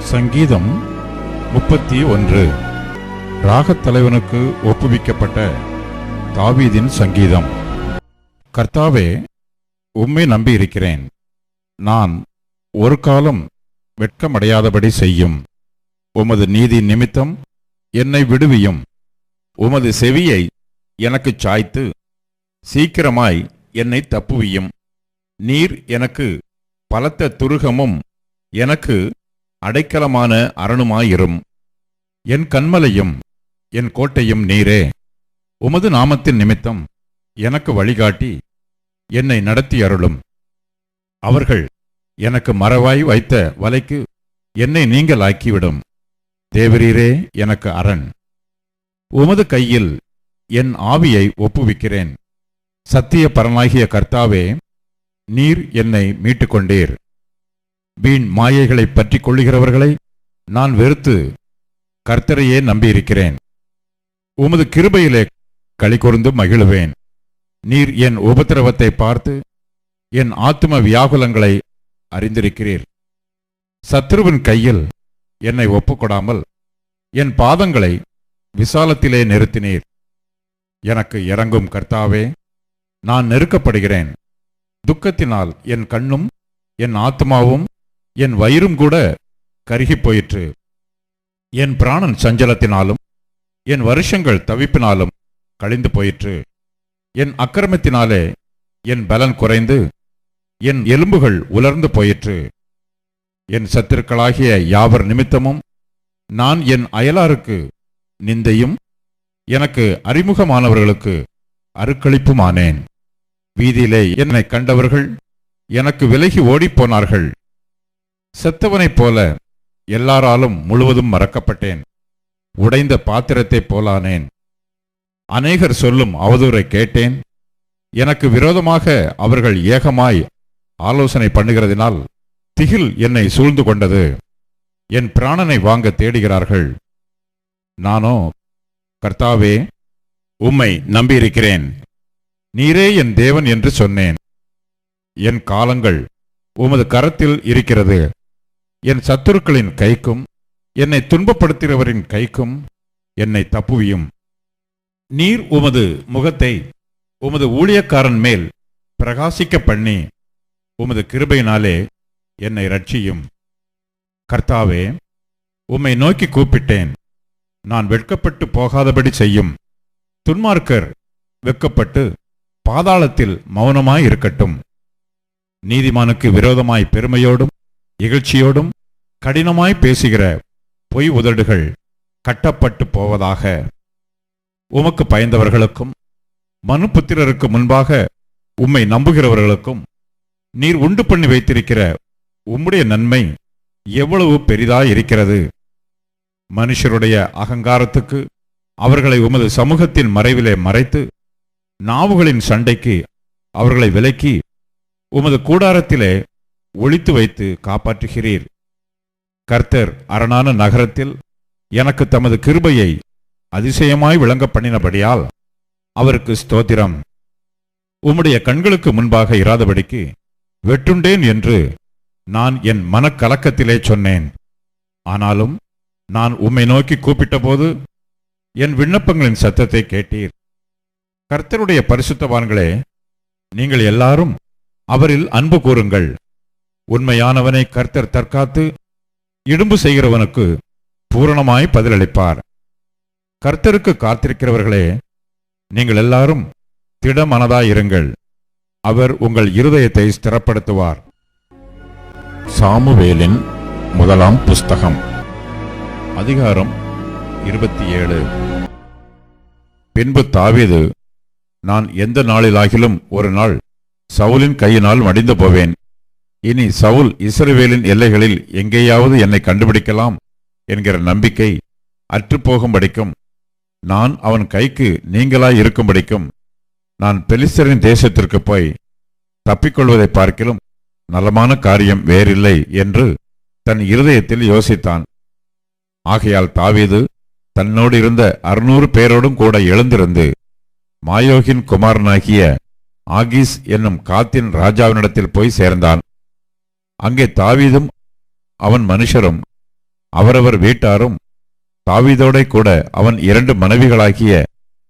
சங்கீதம் முப்பத்தி ஒன்று. ராகத் தலைவனுக்கு ஒப்புவிக்கப்பட்ட தாவீதின் சங்கீதம். கர்த்தாவே உம்மை நம்பியிருக்கிறேன். நான் ஒரு காலம் வெட்கமடையாதபடி செய்யும். உமது நீதி நிமித்தம் என்னை விடுவியும். உமது செவியை எனக்குச் சாய்த்து சீக்கிரமாய் என்னை தப்புவியும். நீர் எனக்கு பலத்த துருகமும் எனக்கு அடைக்கலமான அரணுமாயிரும். என் கண்மலையும் என் கோட்டையும் நீரே. உமது நாமத்தின் நிமித்தம் எனக்கு வழிகாட்டி என்னை நடத்தி அருளும். அவர்கள் எனக்கு மறவாய் வைத்த வலைக்கு என்னை நீங்களாக்கிவிடும். தேவரீரே எனக்கு அரண். உமது கையில் என் ஆவியை ஒப்புவிக்கிறேன். சத்திய பரனாகிய கர்த்தாவே நீர் என்னை மீட்டுக்கொண்டீர். வீண் மாயைகளைப் பற்றி கொள்ளுகிறவர்களை நான் வெறுத்து கர்த்தரையே நம்பியிருக்கிறேன். உமது கிருபையிலே களிகொர்ந்து மகிழுவேன். நீர் என் உபத்திரவத்தை பார்த்து என் ஆத்ம வியாகுலங்களை அறிந்திருக்கிறீர். சத்ருவின் கையில் என்னை ஒப்புக்கொடாமல் என் பாதங்களை விசாலத்திலே நிறுத்தினீர். எனக்கு இறங்கும் கர்த்தாவே நான் நெருக்கப்படுகிறேன். துக்கத்தினால் என் கண்ணும் என் ஆத்மாவும் என் வயிறும் கூட கருகிப் போயிற்று. என் பிராணன் சஞ்சலத்தினாலும் என் வருஷங்கள் தவிப்பினாலும் கழிந்து போயிற்று. என் அக்கிரமத்தினாலே என் பலன் குறைந்து என் எலும்புகள் உலர்ந்து போயிற்று. என் சத்துருக்களாகிய யாவர் நிமித்தமும் நான் என் அயலாருக்கு நிந்தையும் எனக்கு அறிமுகமானவர்களுக்கு அருக்களிப்புமானேன். வீதியிலே என்னை கண்டவர்கள் எனக்கு விலகி ஓடிப்போனார்கள். செத்தவனைப் போல எல்லாராலும் முழுவதும் மறக்கப்பட்டேன். உடைந்த பாத்திரத்தைப் போலானேன். அநேகர் சொல்லும் அவதூறை கேட்டேன். எனக்கு விரோதமாக அவர்கள் ஏகமாய் ஆலோசனை பண்ணுகிறதினால் திகில் என்னை சூழ்ந்து கொண்டது. என் பிராணனை வாங்க தேடுகிறார்கள். நானோ கர்த்தாவே உம்மை நம்பியிருக்கிறேன். நீரே என் தேவன் என்று சொன்னேன். என் காலங்கள் உமது கரத்தில் இருக்கிறது. என் சத்துருக்களின் கைக்கும் என்னை துன்பப்படுத்துகிறவரின் கைக்கும் என்னை தப்புவியும். நீர் உமது முகத்தை உமது ஊழியக்காரன் மேல் பிரகாசிக்க பண்ணி உமது கிருபையினாலே என்னை ரட்சியும் கர்த்தாவே உம்மை நோக்கி கூப்பிட்டேன். நான் வெட்கப்பட்டு போகாதபடி செய்யும். துன்மார்க்கர் வெட்கப்பட்டு பாதாளத்தில் மௌனமாய் இருக்கட்டும். நீதிமானுக்கு விரோதமாய் பெருமையோடும் இகழ்ச்சியோடும் கடினமாய் பேசுகிற பொய் உதடுகள் கட்டப்பட்டு போவதாக. உமக்கு பயந்தவர்களுக்கும் மனுபுத்திரருக்கு முன்பாக உம்மை நம்புகிறவர்களுக்கும் நீர் உண்டு பண்ணி வைத்திருக்கிற உம்முடைய நன்மை எவ்வளவு பெரிதாயிருக்கிறது மனுஷருடைய அகங்காரத்துக்கு அவர்களை உமது சமூகத்தின் மறைவிலே மறைத்து நாவுகளின் சண்டைக்கு அவர்களை விலக்கி உமது கூடாரத்திலே ஒளித்து வைத்து காப்பாற்றுகிறீர். கர்த்தர் அரணான நகரத்தில் எனக்கு தமது கிருபையை அதிசயமாய் விளங்க பண்ணினபடியால் அவருக்கு ஸ்தோத்திரம். உம்முடைய கண்களுக்கு முன்பாக இராதபடிக்கு வெட்டுண்டேன் என்று நான் என் மனக்கலக்கத்திலே சொன்னேன். ஆனாலும் நான் உம்மை நோக்கி கூப்பிட்டபோது என் விண்ணப்பங்களின் சத்தத்தை கேட்டீர். கர்த்தருடைய பரிசுத்தவான்களே நீங்கள் எல்லாரும் அவரில் அன்பு கூறுங்கள். உண்மையானவனை கர்த்தர் தற்காத்து இடும்பு செய்கிறவனுக்கு பூரணமாய் பதிலளிப்பார். கர்த்தருக்கு காத்திருக்கிறவர்களே நீங்கள் எல்லாரும் திடமனதாயிருங்கள். அவர் உங்கள் இருதயத்தை ஸ்திரப்படுத்துவார். சாமுவேலின் முதலாம் புஸ்தகம் அதிகாரம் இருபத்தி ஏழு. பின்பு தாவீது நான் எந்த நாளிலாகிலும் ஒரு நாள் சவுலின் கையினால் மடிந்து போவேன். இனி சவுல் இஸ்ரவேலின் எல்லைகளில் எங்கேயாவது என்னை கண்டுபிடிக்கலாம் என்கிற நம்பிக்கை அற்றுப்போகும்படிக்கும் நான் அவன் கைக்கு நீங்களாய் இருக்கும்படிக்கும் நான் பெலிஸ்தரின் தேசத்திற்கு போய் தப்பிக்கொள்வதை பார்க்கிலும் நலமான காரியம் வேறில்லை என்று தன் இருதயத்தில் யோசித்தான். ஆகையால் தாவீது தன்னோடு இருந்த அறுநூறு பேரோடும் கூட எழுந்திருந்து மாயோகின் குமாரனாகிய ஆகீஸ் என்னும் காத்தின் ராஜாவினிடத்தில் போய் சேர்ந்தான். அங்கே தாவீதும் அவன் மனுஷரும் அவரவர் வீட்டாரும் தாவீதோடே கூட அவன் இரண்டு மனைவிகளாகிய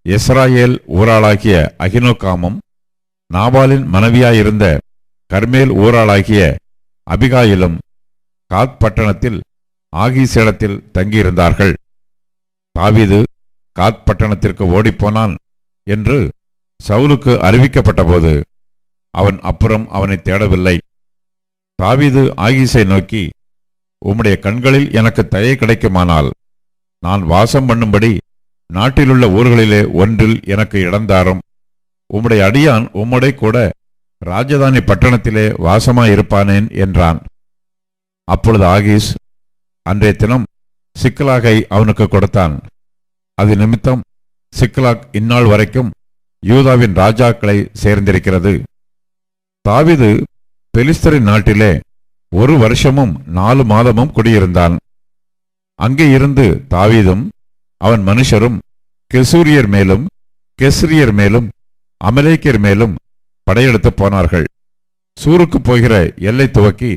இஸ்ராயேல் ஊராளாகிய அகினோகாமும் நாபாலின் மனைவியாயிருந்த கர்மேல் ஊராளாகிய அபிகாயிலும் காத் பட்டணத்தில் ஆகீசிடத்தில் தங்கியிருந்தார்கள். தாவிது காத் பட்டணத்திற்கு ஓடிப்போனான் என்று சவுலுக்கு அறிவிக்கப்பட்டபோது அவன் அப்புறம் அவனை தேடவில்லை. தாவிது ஆகிசை நோக்கி உம்முடைய கண்களில் எனக்கு தயை கிடைக்குமானால் நான் வாசம் பண்ணும்படி நாட்டிலுள்ள ஊர்களிலே ஒன்றில் எனக்கு இடந்தாரும் உம்முடைய அடியான் உம்முடைய கூட ராஜதானி பட்டணத்திலே வாசமாயிருப்பானேன் என்றான். அப்பொழுது ஆகீஸ் அன்றைய தினம் சிக்கலாகை அவனுக்கு கொடுத்தான். அது நிமித்தம் சிக்கலாக் இந்நாள் வரைக்கும் யூதாவின் ராஜாக்களை சேர்ந்திருக்கிறது. தாவிது பெலிஸ்தரின் நாட்டிலே ஒரு வருஷமும் நாலு மாதமும் குடியிருந்தான். அங்கே இருந்து தாவீதும் அவன் மனுஷரும் கெசூரியர் மேலும் கெஸ்ரியர் மேலும் அமலேக்கியர் மேலும் படையெடுத்து போனார்கள். சூருக்கு போகிற எல்லை துவக்கி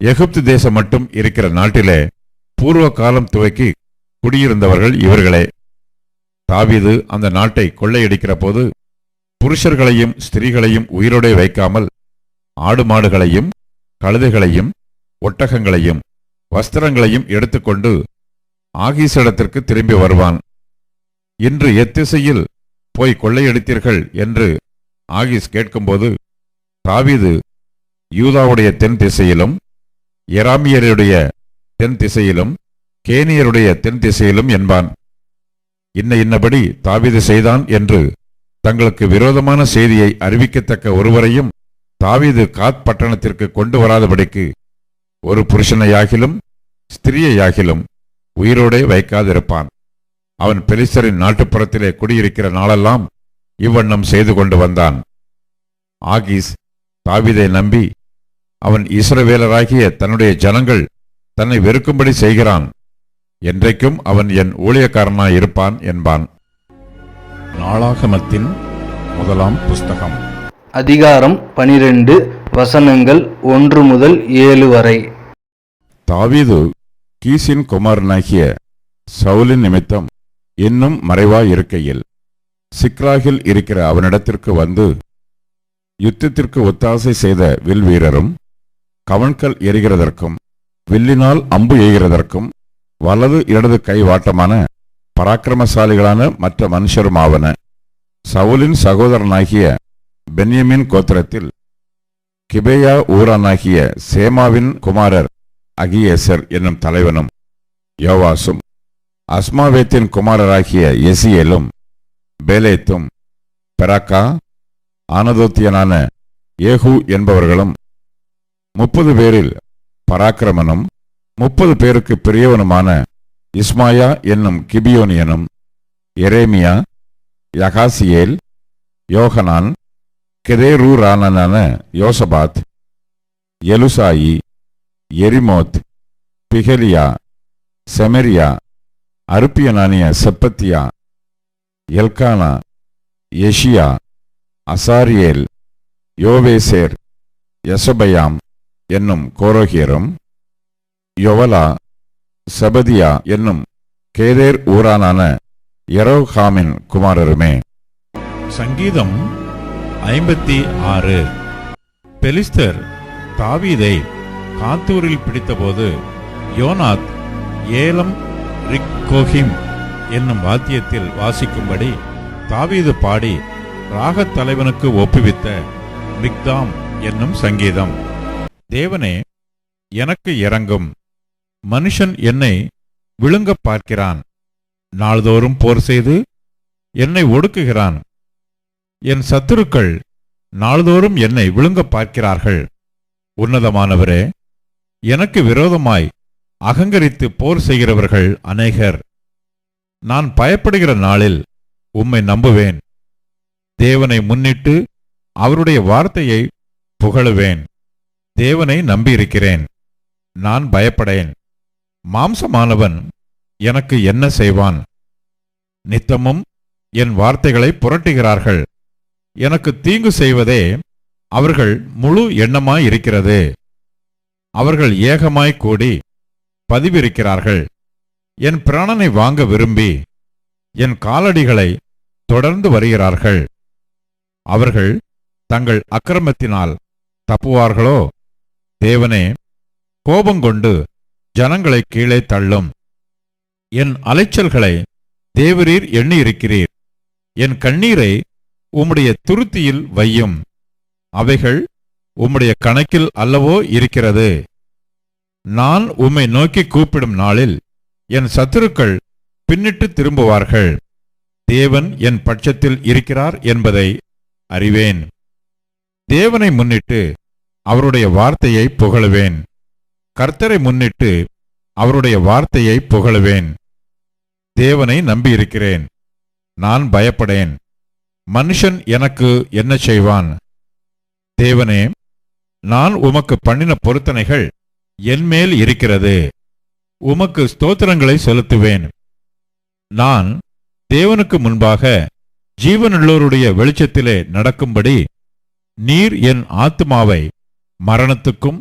எகிப்து தேசம் மட்டும் இருக்கிற நாட்டிலே பூர்வ காலம் துவக்கி குடியிருந்தவர்கள் இவர்களே. தாவிது அந்த நாட்டை கொள்ளையடிக்கிற போது புருஷர்களையும் ஸ்திரீகளையும் உயிரோடே வைக்காமல் ஆடு மாடுகளையும் கழுதைகளையும் ஒட்டகங்களையும் வஸ்திரங்களையும் எடுத்துக்கொண்டு ஆகீசிடத்திற்கு திரும்பி வருவான். இன்று எத்திசையில் போய் கொள்ளையடித்தீர்கள் என்று ஆகிஸ் கேட்கும்போது தாவீது யூதாவுடைய தென் திசையிலும் எராமியருடைய தென் திசையிலும் கேனியருடைய தென் திசையிலும் என்பான். இன்ன இன்னபடி தாவீது செய்தான் என்று தங்களுக்கு விரோதமான செய்தியை அறிவிக்கத்தக்க ஒருவரையும் தாவீது காத் பட்டணத்திற்கு கொண்டு வராதபடிக்கு ஒரு புருஷனையாகிலும் ஸ்திரீயையாகிலும் உயிரோடே வைக்காதிருப்பான். அவன் பெலிஸ்தரின் நாட்டுப்புறத்திலே குடியிருக்கிற நாளெல்லாம் இவ்வண்ணம் செய்து கொண்டு வந்தான். ஆகீஸ் தாவீதை நம்பி அவன் இஸ்ரவேலராகிய தன்னுடைய ஜனங்கள் தன்னை வெறுக்கும்படி செய்கிறான். என்றைக்கும் அவன் என் ஊழியக்காரனாய் இருப்பான் என்பான். நாளாகமத்தின் முதலாம் புஸ்தகம். அதிகாரம் பனிரெண்டு வசனங்கள் ஒன்று முதல் ஏழு வரை. தாவீது கீசின் குமாரனாகிய சவுலின் நிமித்தம் இன்னும் மறைவாயிருக்கையில். சிக்லாகில் இருக்கிற அவனிடத்திற்கு வந்து யுத்தத்திற்கு ஒத்தாசை செய்த வில் வீரரும் கவன்கல் எறிகிறதற்கும் வில்லினால் அம்பு எய்கிறதற்கும் வலது இடது கை வாட்டமான பராக்கிரமசாலிகளான மற்ற மனுஷருமாவன சவுலின் சகோதரனாகிய பென்யமின் கோத்திரத்தில் கிபேயா ஊரானாகிய சேமாவின் குமாரர் அகியேசர் என்னும் தலைவனும் யோவாசும் அஸ்மாவேத்தின் குமாரராகிய எசியலும் பேலேத்தும் பெராக்கா ஆனதோத்தியனான ஏகு என்பவர்களும் முப்பது பேரில் பராக்கிரமனும் முப்பது பேருக்கு பெரியவனுமான இஸ்மாயா என்னும் கிபியோனியனும் எரேமியா யகாசியேல் யோகனான் கெதேரூரானனான யோசபாத் எலுசாயி எரிமோத் பிகலியா செமெரியா அருப்பியனானிய செப்பத்தியா எல்கானா எஷியா அசாரியேல் யோவேசேர் யசபயாம் என்னும் கோரோகியரும் யொவலா செபதியா என்னும் கேதேர் ஊரானான எரோஹாமின் குமாரருமே. சங்கீதம் ஐம்பத்தி ஆறு. பெலிஸ்தர் தாவீதை காத்தூரில் பிடித்தபோது யோனாத் ஏலம் ரிக் கோஹிம் என்னும் வாத்தியத்தில் வாசிக்கும்படி தாவீது பாடி ராகத் தலைவனுக்கு ஒப்புவித்த மிக்தாம் என்னும் சங்கீதம். தேவனே எனக்கு இறங்கும் மனுஷன் என்னை விழுங்கப் பார்க்கிறான். நாள்தோறும் போர் செய்து என்னை ஒடுக்குகிறான். என் சத்துருக்கள் நாள்தோறும் என்னை விழுங்கப் பார்க்கிறார்கள். உன்னதமானவரே எனக்கு விரோதமாய் அகங்கரித்து போர் செய்கிறவர்கள் அநேகர். நான் பயப்படுகிற நாளில் உம்மை நம்புவேன். தேவனை முன்னிட்டு அவருடைய வார்த்தையை புகழுவேன். தேவனை நம்பியிருக்கிறேன். நான் பயப்படேன். மாம்சமானவன் எனக்கு என்ன செய்வான்? நித்தமும் என் வார்த்தைகளை புரட்டுகிறார்கள். எனக்கு தீங்கு செய்வதே அவர்கள் முழு எண்ணமாய் இருக்கிறது. அவர்கள் ஏகமாய் கூடி பதிவிருக்கிறார்கள். என் பிராணனை வாங்க விரும்பி என் காலடிகளை தொடர்ந்து வருகிறார்கள். அவர்கள் தங்கள் அக்கிரமத்தினால் தப்புவார்களோ? தேவனே கோபங்கொண்டு ஜனங்களை கீழே தள்ளும். என் அலைச்சல்களை தேவரீர் எண்ணியிருக்கிறீர். என் கண்ணீரை உம்முடைய துருத்தியில் வையும். அவைகள் உம்முடைய கணக்கில் அல்லவோ இருக்கிறது. நான் உம்மை நோக்கி கூப்பிடும் நாளில் என் சத்துருக்கள் பின்னிட்டு திரும்புவார்கள். தேவன் என் பட்சத்தில் இருக்கிறார் என்பதை அறிவேன். தேவனை முன்னிட்டு அவருடைய வார்த்தையை புகழுவேன். கர்த்தரை முன்னிட்டு அவருடைய வார்த்தையை புகழுவேன். தேவனை நம்பியிருக்கிறேன். நான் பயப்படேன். மனுஷன் எனக்கு என்ன செய்வான்? தேவனே நான் உமக்கு பண்ணின பொருத்தனைகள் என்மேல் இருக்கிறது. உமக்கு ஸ்தோத்திரங்களை செலுத்துவேன். நான் தேவனுக்கு முன்பாக ஜீவனுள்ளோருடைய வெளிச்சத்திலே நடக்கும்படி நீர் என் ஆத்துமாவை மரணத்துக்கும்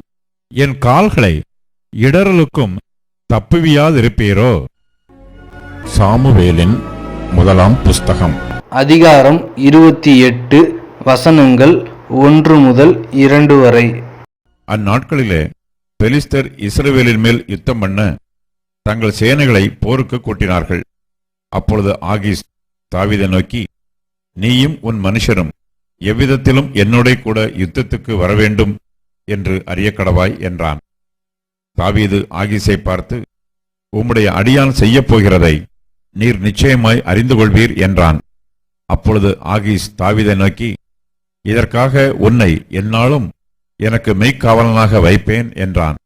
என் கால்களை இடறலுக்கும் தப்புவியாதிருப்பீரோ? சாமுவேலின் முதலாம் புஸ்தகம். அதிகாரம் இருபத்தி எட்டு வசனங்கள் ஒன்று முதல் இரண்டு வரை. அந்நாட்களிலே பெலிஸ்தர் இஸ்ரவேலின் மேல் யுத்தம் பண்ண தங்கள் சேனைகளை போருக்கு கூட்டினார்கள். அப்பொழுது ஆகிஸ் தாவீதை நோக்கி நீயும் உன் மனுஷரும் எவ்விதத்திலும் என்னோட கூட யுத்தத்துக்கு வரவேண்டும் என்று அறியக்கடவாய் என்றான். தாவீது ஆகீஸை பார்த்து உம்முடைய அடியான் செய்யப் போகிறதை நீர் நிச்சயமாய் அறிந்து கொள்வீர் என்றான். அப்பொழுது ஆகிஸ் தாவீதை நோக்கி இதற்காக உன்னை என்னாலும் எனக்கு மெய்க்காவலனாக வைப்பேன் என்றான்.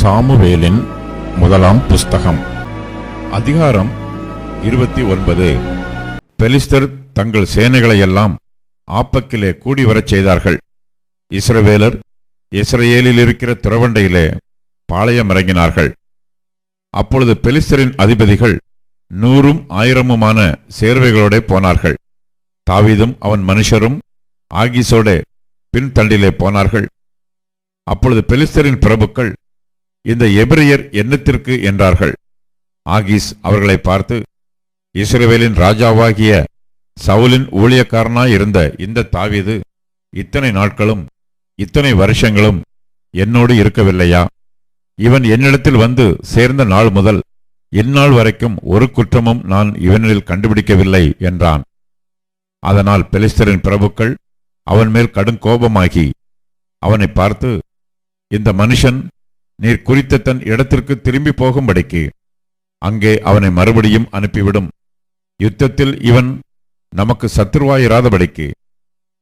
சாமுவேலின் முதலாம் புஸ்தகம். அதிகாரம் இருபத்தி ஒன்பது. பெலிஸ்தர் தங்கள் சேனைகளை எல்லாம் ஆப்பக்கிலே கூடி வரச் செய்தார்கள். இஸ்ரவேலர் இஸ்ரேலில் இருக்கிற துறவண்டையிலே பாளையம் இறங்கினார்கள் அப்பொழுது பெலிஸ்தரின் அதிபதிகள் நூறும் ஆயிரமுமான சேர்வைகளோட போனார்கள். தாவீதும் அவன் மனுஷரும் ஆகிசோட பின்தண்டிலே போனார்கள். அப்பொழுது பெலிஸ்தரின் பிரபுக்கள் இந்த எபிரியர் என்னத்திற்கு என்றார்கள். ஆகிஸ் அவர்களை பார்த்து இஸ்ரேவேலின் ராஜாவாகிய சவுலின் ஊழியக்காரனாயிருந்த இந்த தாவீது இத்தனை நாட்களும் இத்தனை வருஷங்களும் என்னோடு இருக்கவில்லையா? இவன் என்னிடத்தில் வந்து சேர்ந்த நாள் முதல் இந்நாள் வரைக்கும் ஒரு குற்றமும் நான் இவனில் கண்டுபிடிக்கவில்லை என்றான். அதனால் பெலிஸ்தரின் பிரபுக்கள் அவன் மேல் கடும் கோபமாகி அவனை பார்த்து இந்த மனுஷன் நீர் குறித்த தன் இடத்திற்கு திரும்பி போகும்படிக்கு அங்கே அவனை மறுபடியும் அனுப்பிவிடும். யுத்தத்தில் இவன் நமக்கு சத்துருவாயிராதபடிக்கு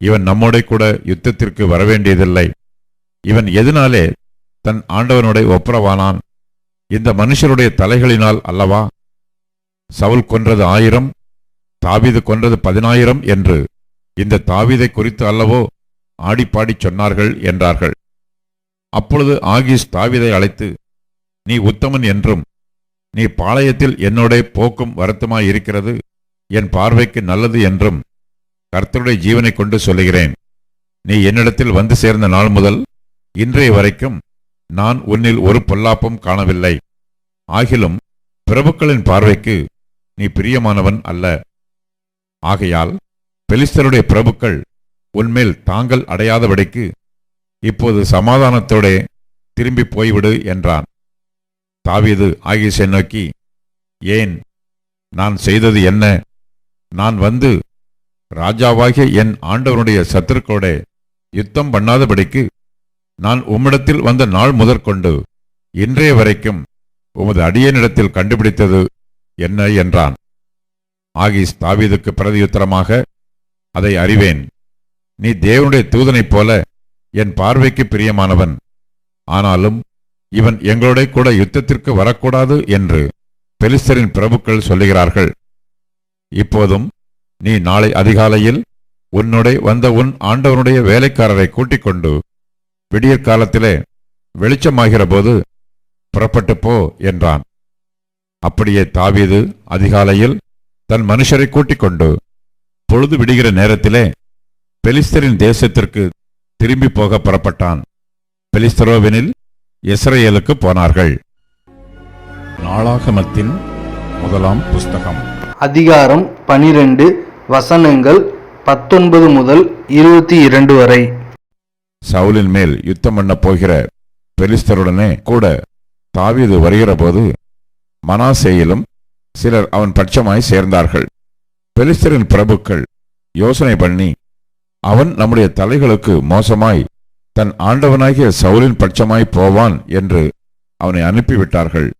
இவன் நம்மோட கூட யுத்தத்திற்கு வரவேண்டியதில்லை. இவன் எதனாலே தன் ஆண்டவனோட ஒப்புரவானான்? இந்த மனுஷருடைய தலைகளினால் அல்லவா? சவுல் கொன்றது ஆயிரம் தாவீது கொன்றது பதினாயிரம் என்று இந்த தாவிதை குறித்து அல்லவோ ஆடிப்பாடிச் சொன்னார்கள் என்றார்கள். அப்பொழுது ஆகிஷ் தாவிதை அழைத்து நீ உத்தமன் என்றும் நீ பாளையத்தில் என்னோட போக்கும் வருத்தமாய் இருக்கிறது என் பார்வைக்கு நல்லது என்றும் கர்த்தருடைய ஜீவனை கொண்டு சொல்லுகிறேன். நீ என்னிடத்தில் வந்து சேர்ந்த நாள் முதல் இன்றைய வரைக்கும் நான் உன்னில் ஒரு பொல்லாப்பும் காணவில்லை. ஆகிலும் பிரபுக்களின் பார்வைக்கு நீ பிரியமானவன் அல்ல. ஆகையால் பெலிஸ்தருடைய பிரபுக்கள் உன்மேல் தாங்கள் அடையாதபடிக்கு இப்போது சமாதானத்தோடே திரும்பி போய்விடு என்றான். தாவீது ஆகிசை நோக்கி ஏன்? நான் செய்தது என்ன? நான் வந்து ராஜாவாகிய என் ஆண்டவனுடைய சத்துருக்கோடே யுத்தம் பண்ணாதபடிக்கு நான் உம்மிடத்தில் வந்த நாள் முதற்கொண்டு இன்றைய வரைக்கும் உமது அடியனிடத்தில் கண்டுபிடித்தது என்ன? என்றான். ஆகிஸ் தாவீதுக்கு பிரதியுத்தரமாக அதை அறிவேன். நீ தேவனுடைய தூதனைப் போல என் பார்வைக்கு பிரியமானவன். ஆனாலும் இவன் எங்களோட கூட யுத்தத்திற்கு வரக்கூடாது என்று பெலிஸ்தரின் பிரபுக்கள் சொல்லுகிறார்கள். இப்போதும் நீ நாளை அதிகாலையில் உன்னுடைய வந்த உன் ஆண்டவனுடைய வேலைக்காரரை கூட்டிக் கொண்டு விடியற் காலத்திலே வெளிச்சமாகிற போது புறப்பட்டு போ என்றான். அப்படியே தாவீது அதிகாலையில் தன் மனுஷரை கூட்டிக் கொண்டு பொழுது விடுகிற நேரத்திலே பெலிஸ்தரின் தேசத்திற்கு திரும்பி போக புறப்பட்டான். பெலிஸ்தரோவெனில் இஸ்ரேலுக்கு போனார்கள். நாளாகமத்தின் முதலாம் புஸ்தகம். அதிகாரம் பனிரெண்டு வசனங்கள் பத்தொன்பது முதல் இருபத்தி இரண்டு வரை. சவுலின் மேல் யுத்தம் பண்ண போகிற பெலிஸ்தருடனே கூட தாவீது வருகிறபோது மனாசேயிலும் சிலர் அவன் பட்சமாய் சேர்ந்தார்கள். பெலிஸ்தரின் பிரபுக்கள் யோசனை பண்ணி அவன் நம்முடைய தலைகளுக்கு மோசமாய் தன் ஆண்டவனாகிய சவுலின் பட்சமாய் போவான் என்று அவனை அனுப்பிவிட்டார்கள்.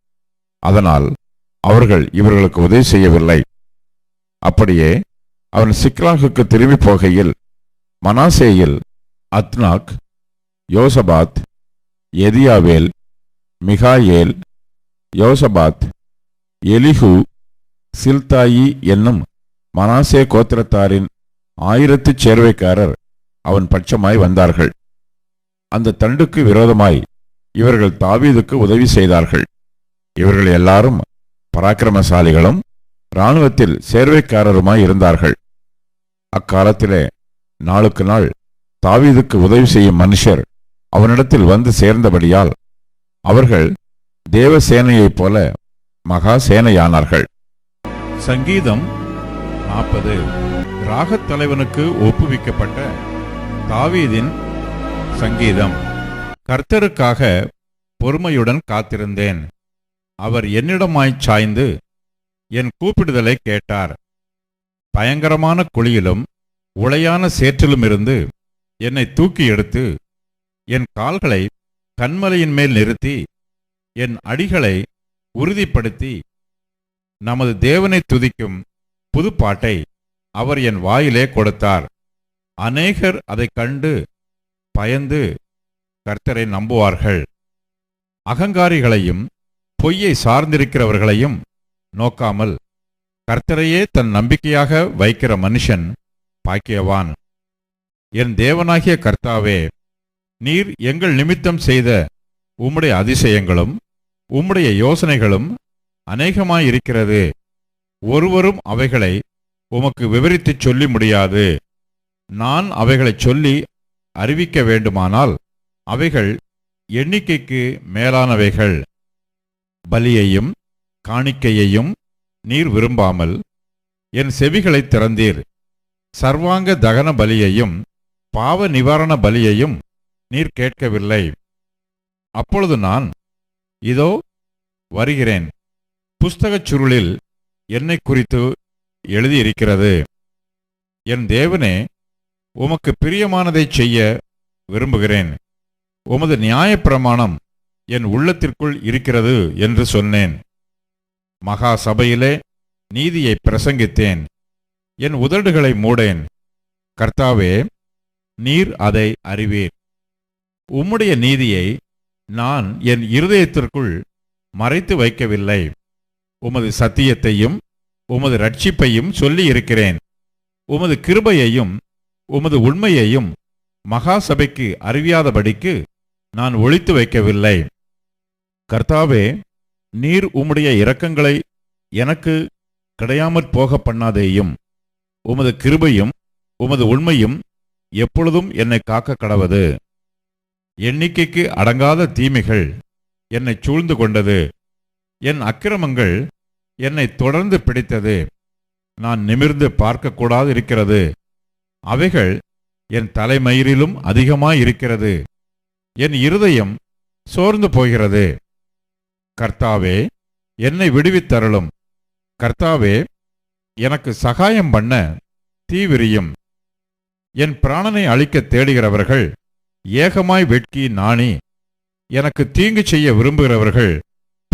அதனால் அவர்கள் இவர்களுக்கு உதவி செய்யவில்லை. அப்படியே அவன் சிக்லாகுக்கு திரும்பி போகையில் மனாசேயில் அத்னாக் யோசபாத் எதியாவேல் மிகாயேல் யோசபாத் எலிஹு சில்தாயி என்னும் மனாசே கோத்திரத்தாரின் ஆயிரத்து சேர்வைக்காரர் அவன் பட்சமாய் வந்தார்கள். அந்த தண்டுக்கு விரோதமாய் இவர்கள் தாவீதுக்கு உதவி செய்தார்கள். இவர்கள் எல்லாரும் பராக்கிரமசாலிகளும் இராணுவத்தில் சேர்வைக்காரருமாய் இருந்தார்கள். அக்காலத்திலே நாளுக்கு நாள் தாவீதுக்கு உதவி செய்யும் மனுஷர் அவனிடத்தில் வந்து சேர்ந்தபடியால் அவர்கள் தேவசேனையைப் போல மகா சேனையானார்கள். சங்கீதம் நாற்பது. ராகத் தலைவனுக்கு ஒப்புவிக்கப்பட்ட தாவீதின் சங்கீதம். கர்த்தருக்காக பொறுமையுடன் காத்திருந்தேன். அவர் என்னிடமாய்ச் சாய்ந்து என் கூப்பிடுதலை கேட்டார். பயங்கரமான குழியிலும் உளையான சேற்றிலுமிருந்து என்னை தூக்கி எடுத்து என் கால்களை கண்மலையின் மேல் நிறுத்தி என் அடிகளை உறுதிப்படுத்தி நமது தேவனை துதிக்கும் புதுப்பாட்டை அவர் என் வாயிலே கொடுத்தார். அநேகர் அதை கண்டு பயந்து கர்த்தரை நம்புவார்கள். அகங்காரிகளையும் பொய்யை சார்ந்திருக்கிறவர்களையும் நோக்காமல் கர்த்தரையே தன் நம்பிக்கையாக வைக்கிற மனுஷன் பாக்கியவான். என் தேவனாகிய கர்த்தாவே நீர் எங்கள் நிமித்தம் செய்த உம்முடைய அதிசயங்களும் உம்முடைய யோசனைகளும் அநேகமாயிருக்கிறது. ஒருவரும் அவைகளை உமக்கு விவரித்துச் சொல்லி முடியாது. நான் அவைகளைச் சொல்லி அறிவிக்க வேண்டுமானால் அவைகள் எண்ணிக்கைக்கு மேலானவைகள். பலியையும் காணிக்கையையும் நீர் விரும்பாமல் என் செவிகளைத் திறந்தீர். சர்வாங்க தகன பலியையும் பாவ நிவாரண பலியையும் நீர் கேட்கவில்லை. அப்பொழுது நான் இதோ வருகிறேன். புஸ்தகச் சுருளில் என்னை குறித்து எழுதியிருக்கிறது? என் தேவனே உமக்கு பிரியமானதைச் செய்ய விரும்புகிறேன். உமது நியாயப்பிரமாணம் என் உள்ளத்திற்குள் இருக்கிறது என்று சொன்னேன். மகா சபையிலே நீதியை பிரசங்கித்தேன். என் உதடுகளை மூடேன். கர்த்தாவே நீர் அதை அறிவீர். உம்முடைய நீதியை நான் என் இருதயத்திற்குள் மறைத்து வைக்கவில்லை. உமது சத்தியத்தையும் உமது ரட்சிப்பையும் சொல்லி இருக்கிறேன் உமது கிருபையையும் உமது உண்மையையும் மகா சபைக்கு அறிவியாதபடிக்கு நான் ஒழித்து வைக்கவில்லை. கர்த்தாவே நீர் உம்முடைய இரக்கங்களை எனக்கு கிடையாமற் போக பண்ணாதேயும் உமது கிருபையும் உமது உண்மையும் எப்பொழுதும் என்னை காக்க கடவது. எண்ணிக்கைக்கு அடங்காத தீமைகள் என்னை சூழ்ந்து கொண்டது. என் அக்கிரமங்கள் என்னை தொடர்ந்து பிடித்தது. நான் நிமிர்ந்து பார்க்கக்கூடாது இருக்கிறது அவைகள் என் தலைமயிரிலும் அதிகமாயிருக்கிறது. என் இருதயம் சோர்ந்து போகிறது. கர்த்தாவே என்னை விடுவித்தருளும். கர்த்தாவே எனக்கு சகாயம் பண்ண தீவிரியும். என் பிராணனை அழிக்கத் தேடுகிறவர்கள் ஏகமாய் வெட்கி நாணி. எனக்கு தீங்கு செய்ய விரும்புகிறவர்கள்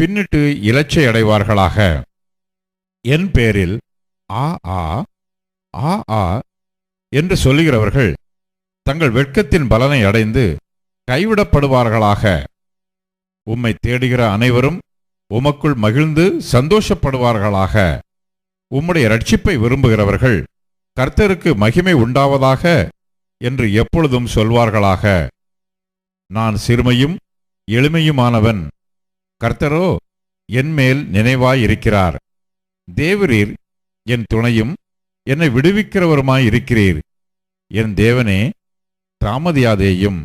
பின்னிட்டு இலச்சை அடைவார்களாக. என் பேரில் ஆ ஆ ஆ ஆ என்று சொல்லுகிறவர்கள் தங்கள் வெட்கத்தின் பலனை அடைந்து கைவிடப்படுவார்களாக. உம்மை தேடுகிற அனைவரும் உமக்குள் மகிழ்ந்து சந்தோஷப்படுவார்களாக. உம்முடைய ரட்சிப்பை விரும்புகிறவர்கள் கர்த்தருக்கு மகிமை உண்டாவதாக என்று எப்பொழுதும் சொல்வார்களாக. நான் சிறுமையும் எளிமையுமானவன். கர்த்தரோ என்மேல் நினைவாயிருக்கிறார். தேவரீர் என் துணையும் என்னை விடுவிக்கிறவருமாயிருக்கிறீர். என் தேவனே தாமதியாதேயும்.